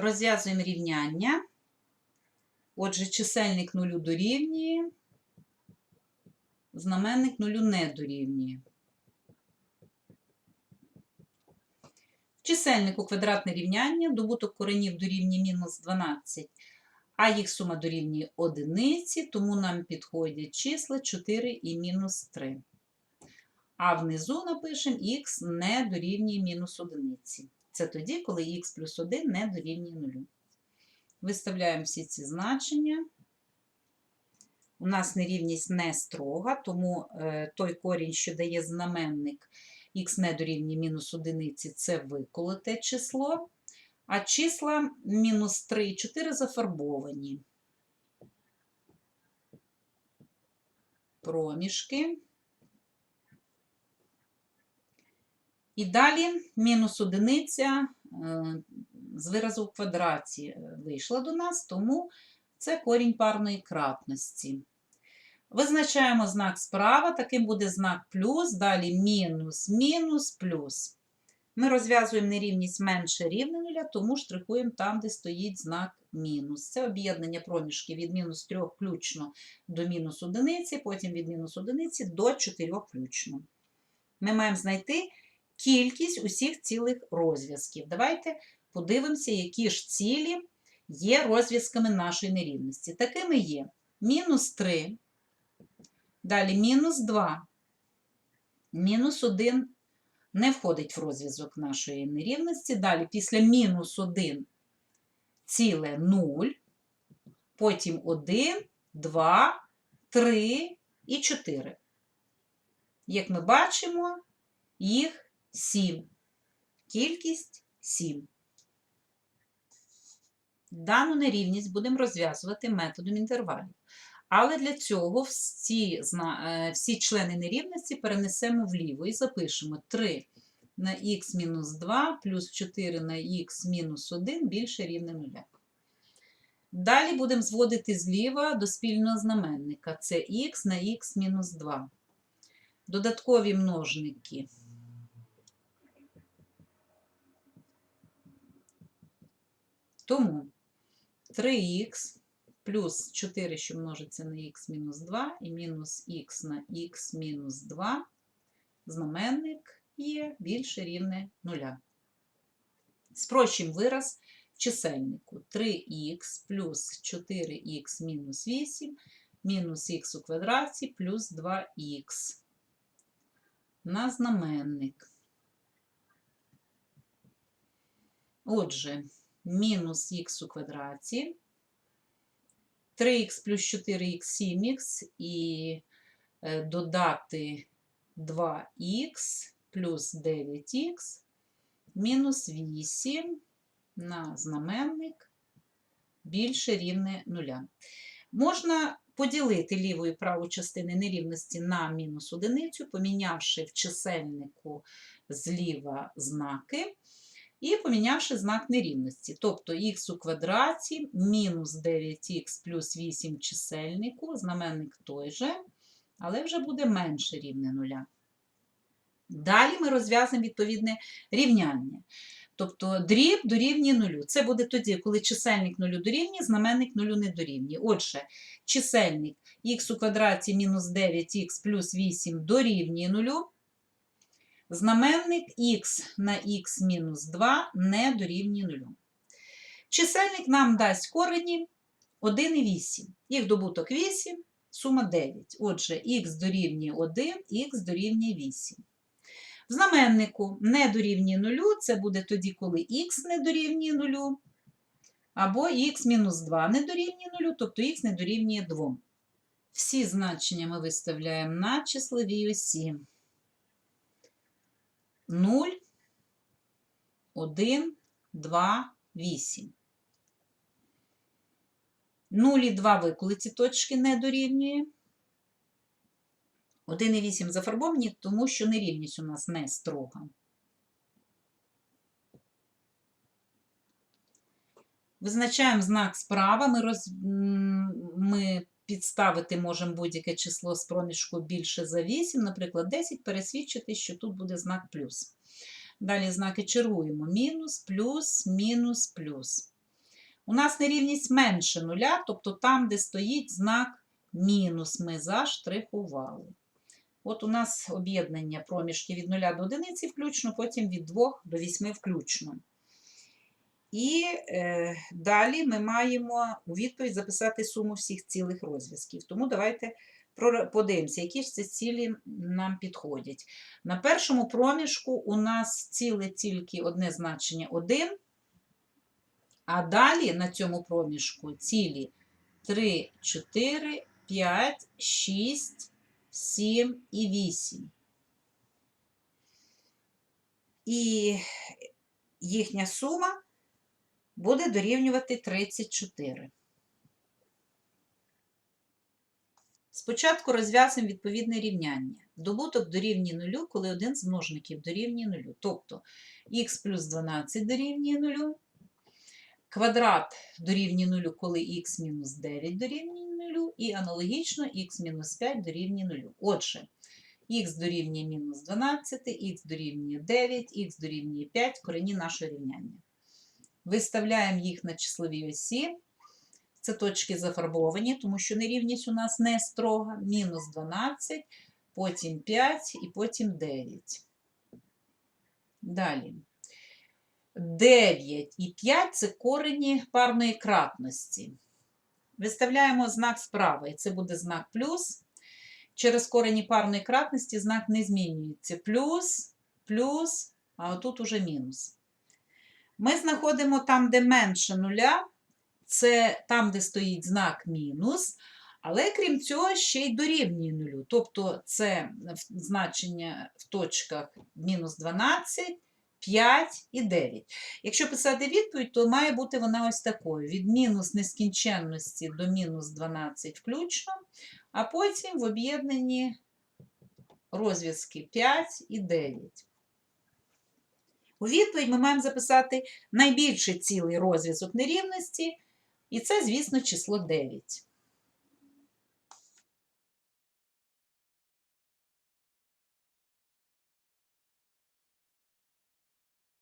Розв'язуємо рівняння. Отже, чисельник нулю дорівнює, знаменник нулю не дорівнює. В чисельнику квадратне рівняння, добуток коренів дорівнює мінус 12, а їх сума дорівнює одиниці, тому нам підходять числа 4 і мінус 3. А внизу напишемо х не дорівнює мінус одиниці. Це тоді, коли х плюс 1 не дорівнює 0. Виставляємо всі ці значення. У нас нерівність не строга, тому е, той корінь, що дає знаменник х не дорівнює мінус одиниці, це виколоте число. А числа мінус 3 і 4 зафарбовані. Проміжки. І далі мінус одиниця е, з виразу в квадраті е, вийшла до нас, тому це корінь парної кратності. Визначаємо знак справа, таким буде знак плюс, далі мінус, мінус, плюс. Ми розв'язуємо нерівність менше рівне нуля, тому штрихуємо там, де стоїть знак мінус. Це об'єднання проміжків від мінус 3 включно до мінус одиниці, потім від мінус одиниці до 4 включно. Ми маємо знайти кількість усіх цілих розв'язків. Давайте подивимося, які ж цілі є розв'язками нашої нерівності. Такими є мінус 3, далі мінус 2, мінус 1 не входить в розв'язок нашої нерівності. Далі після мінус 1 ціле 0, потім 1, 2, 3 і 4. Як ми бачимо, їх 7. Кількість 7. Дану нерівність будемо розв'язувати методом інтервалів. Але для цього всі, е, всі члени нерівності перенесемо вліво і запишемо 3 на х мінус 2 плюс 4 на х мінус 1 більше рівне 0. Далі будемо зводити зліва до спільного знаменника. Це х на х мінус 2. Додаткові множники. Тому 3х плюс 4, що множиться на х мінус 2, і мінус х на х мінус 2, знаменник є більше рівне 0. Спрощуємо вираз в чисельнику 3х плюс 4х мінус 8 мінус х у квадраті плюс 2х на знаменник. Отже, мінус х у квадраті, 3х плюс 4х 7х і е, додати 2х плюс 9х мінус 8 на знаменник більше рівне 0. Можна поділити ліву і праву частини нерівності на мінус одиницю, помінявши в чисельнику зліва знаки і помінявши знак нерівності. Тобто х у квадраті мінус 9х плюс 8 чисельнику, знаменник той же, але вже буде менше рівне нуля. Далі ми розв'язуємо відповідне рівняння. Тобто дріб дорівнює нулю. Це буде тоді, коли чисельник нулю дорівнює, знаменник нулю не дорівнює. Отже, чисельник х у квадраті мінус 9х плюс 8 дорівнює нулю. Знаменник х на х мінус 2 не дорівнює 0. Чисельник нам дасть корені 1 і 8. Їх добуток 8, сума 9. Отже, х дорівнює 1, х дорівнює 8. В знаменнику не дорівнює 0, це буде тоді, коли х не дорівнює 0, або х мінус 2 не дорівнює 0, тобто х не дорівнює 2. Всі значення ми виставляємо на числовій осі. 0, 1, 2, 8. 0 і 2 виколиці точки не дорівнює. 1 і 8 зафарбовані, тому що нерівність у нас не строга. Визначаємо знак справа. Ми, роз... ми підставити можемо будь-яке число з проміжку більше за 8, наприклад, 10, пересвідчити, що тут буде знак плюс. Далі знаки чергуємо: мінус, плюс, мінус, плюс. У нас нерівність менше нуля, тобто там, де стоїть знак мінус, ми заштрихували. От у нас об'єднання проміжки від 0 до 1 включно, потім від 2 до 8 включно. І е, далі ми маємо у відповідь записати суму всіх цілих розв'язків. Тому давайте подивимося, які ж ці цілі нам підходять. На першому проміжку у нас ціле тільки одне значення 1, а далі на цьому проміжку цілі 3, 4, 5, 6, 7 і 8. І їхня сума буде дорівнювати 34. Спочатку розв'язуємо відповідне рівняння. Добуток дорівнює нулю, коли один з множників дорівнює нулю. Тобто х плюс 12 дорівнює нулю, квадрат дорівнює нулю, коли х мінус 9 дорівнює нулю, і аналогічно х мінус 5 дорівнює нулю. Отже, х дорівнює мінус 12, х дорівнює 9, х дорівнює 5 корені нашого рівняння. Виставляємо їх на числовій осі. Це точки зафарбовані, тому що нерівність у нас не строга. Мінус 12, потім 5 і потім 9. Далі. 9 і 5 це корені парної кратності. Виставляємо знак справа, і це буде знак плюс. Через корені парної кратності знак не змінюється. Плюс, плюс, а отут уже мінус. Ми знаходимо там, де менше нуля, це там, де стоїть знак мінус, але крім цього ще й дорівнює нулю. Тобто це значення в точках мінус 12, 5 і 9. Якщо писати відповідь, то має бути вона ось такою: від мінус нескінченності до мінус 12 включно, а потім в об'єднанні розв'язки 5 і 9. У відповідь ми маємо записати найбільший цілий розв'язок нерівності, і це, звісно, число 9.